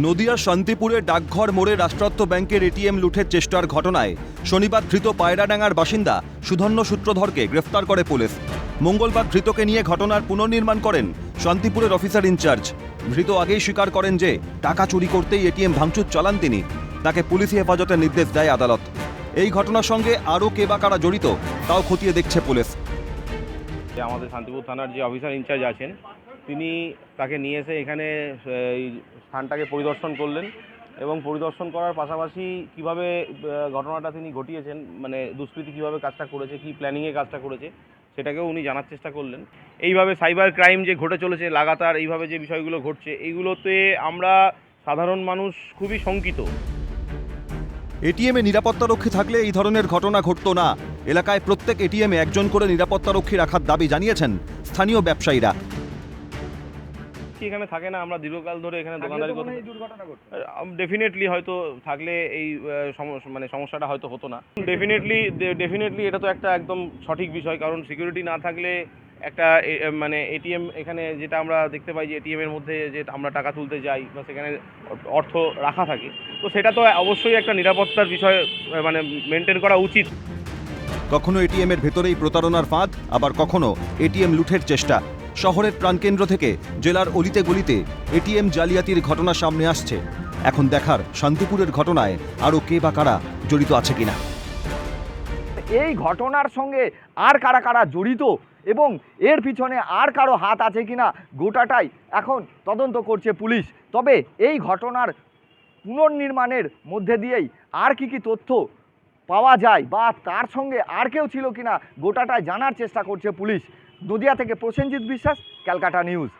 নদিয়ার শান্তিপুরের ডাকঘর মোড়ে রাষ্ট্রায়ত্ত ব্যাংকের এটিএম লুঠের চেষ্টার ঘটনায় শনিবার ধৃত পায়রাডাঙ্গার বাসিন্দা সুধন্য সূত্রধরকে গ্রেফতার করে পুলিশ। মঙ্গলবার ধৃতকে নিয়ে ঘটনার পুনর্নির্মাণ করেন শান্তিপুরের অফিসার ইনচার্জ। ধৃত আগেই স্বীকার করেন যে, টাকা চুরি করতেই এটিএম ভাঙচুর চালান তিনি। তাকে পুলিশি হেফাজতের নির্দেশ দেয় আদালত। এই ঘটনার সঙ্গে আরও কে বা কারা জড়িত, তাও খতিয়ে দেখছে পুলিশ। আমাদের শান্তিপুর থানার যে অফিসার ইনচার্জ আছেন, তিনি তাকে নিয়ে এসে এখানে স্থানটাকে পরিদর্শন করলেন এবং পরিদর্শন করার পাশাপাশি কীভাবে ঘটনাটা তিনি ঘটিয়েছেন মানে দুষ্কৃতী কীভাবে কাজটা করেছে, কি প্ল্যানিংয়ে কাজটা করেছে, সেটাকেও উনি জানার চেষ্টা করলেন। এইভাবে সাইবার ক্রাইম যে ঘটে চলেছে, লাগাতার এইভাবে যে বিষয়গুলো ঘটছে, এইগুলোতে আমরা সাধারণ মানুষ খুবই শঙ্কিত। এটিএমে নিরাপত্তারক্ষী থাকলে এই ধরনের ঘটনা ঘটতো না। এলাকায় প্রত্যেক এটিএমে একজন করে নিরাপত্তারক্ষী রাখার দাবি জানিয়েছেন স্থানীয় ব্যবসায়ীরা। কি এখানে থাকে না আমরা দীর্ঘকাল ধরে এখানে দোকানদারি করতে ডেফিনেটলি হয়তো থাকলে এই মানে সমস্যাটা হয়তো হতো না। ডেফিনেটলি ডেফিনেটলি এটা তো একটা একদম সঠিক বিষয় কারণ সিকিউরিটি না থাকলে একটা মানে এটিএম এখানে যেটা আমরা দেখতে পাই যে এটিএম এর মধ্যে যে আমরা টাকা তুলতে যাই বা সেখানে অর্থ রাখা থাকে তো সেটা তো অবশ্যই একটা নিরাপত্তার বিষয় মানে মেনটেন করা উচিত। কখনো এটিএমের ভেতরেই প্রতারণার ফাঁদ আবার কখনো এটিএম লুঠের চেষ্টা। শহরের প্রাণকেন্দ্র থেকে জেলার অলিতে গলিতে এটিএম জালিয়াতির ঘটনা সামনে আসছে। এখন দেখার শান্তিপুরের ঘটনায় আরও কে বা কারা জড়িত আছে কিনা। এই ঘটনার সঙ্গে আর কারা কারা জড়িত এবং এর পিছনে আর কারও হাত আছে কিনা গোটাটাই এখন তদন্ত করছে পুলিশ। তবে এই ঘটনার পুনর্নির্মাণের মধ্যে দিয়েই আর কি কি তথ্য পাওয়া যায় বা তার সঙ্গে আর কেউ ছিল কিনা গোটাটায় জানার চেষ্টা করছে পুলিশ। নদিয়া থেকে প্রসেনজিৎ বিশ্বাস, ক্যালকাটা নিউজ।